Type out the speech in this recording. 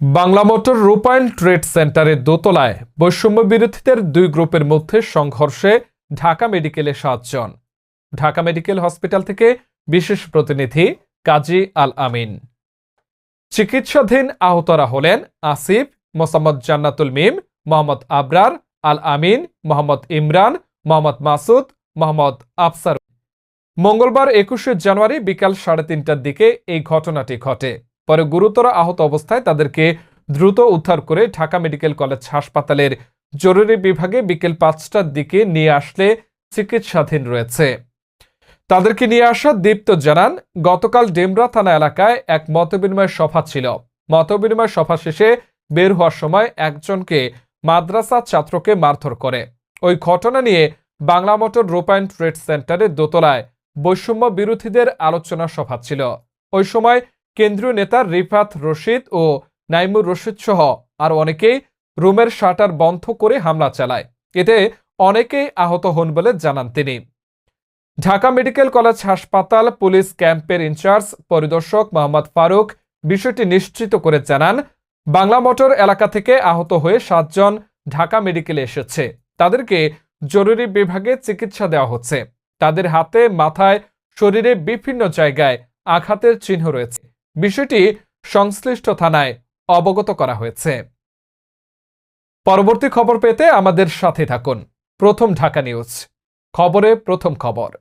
Bangla motor রূপায়ণ trade সেন্টারের দোতলায় বৈষম্য বিরোধীদের দুই গ্রুপের মধ্যে সংঘর্ষে ঢাকা মেডিকেলে সাতজন। ঢাকা মেডিকেল হসপিটাল থেকে বিশেষ প্রতিনিধি কাজী আল আমিন। চিকিৎসাধীন আহতরা হলেন আসিফ, মোসাম্মদ জান্নাতুল মিম, মোহাম্মদ আবরার, আল আমিন, মোহাম্মদ ইমরান, মোহাম্মদ মাসুদ, মোহাম্মদ আফসার। মঙ্গলবার একুশে জানুয়ারি বিকাল সাড়ে তিনটার দিকে এই ঘটনাটি ঘটে। পরে গুরুতর আহত অবস্থায় তাদেরকে দ্রুত উদ্ধার করে ঢাকা মেডিকেল কলেজ হাসপাতালের জরুরি বিভাগে বিকেল পাঁচটার দিকে নিয়ে আসলে চিকিৎসাধীন রয়েছে। তাদেরকে নিয়ে আসা দীপ্ত জানান, গতকাল ডেমরা থানা এলাকায় এক মতবিনিময় সভা ছিল। মতবিনিময় সভা শেষে বের হওয়ার সময় একজনকে মাদ্রাসা ছাত্রকে মারধর করে। ওই ঘটনা নিয়ে বাংলা মোটর রূপায়ণ ট্রেড সেন্টারের দোতলায় বৈষম্য বিরোধীদের আলোচনা সভা ছিল। ওই সময় কেন্দ্রীয় নেতা রিফাত রশিদ ও নাইমুর রশিদ সহ আর অনেকেই রুমের শাটার বন্ধ করে হামলা চালায়। এতে অনেকেই আহত হন বলে জানান তিনি। ঢাকা মেডিকেল কলেজ হাসপাতাল পুলিশ ক্যাম্পের ইনচার্জ পরিদর্শক মোহাম্মদ ফারুক বিষয়টি নিশ্চিত করে জানান, বাংলা মোটর এলাকা থেকে আহত হয়ে সাতজন ঢাকা মেডিকেলে এসেছে। তাদেরকে জরুরি বিভাগে চিকিৎসা দেওয়া হচ্ছে। তাদের হাতে, মাথায়, শরীরে বিভিন্ন জায়গায় আঘাতের চিহ্ন রয়েছে। বিষয়টি সংশ্লিষ্ট থানায় অবগত করা হয়েছে। পরবর্তী খবর পেতে আমাদের সাথে থাকুন। প্রথম ঢাকা নিউজ। খবরে প্রথম খবর।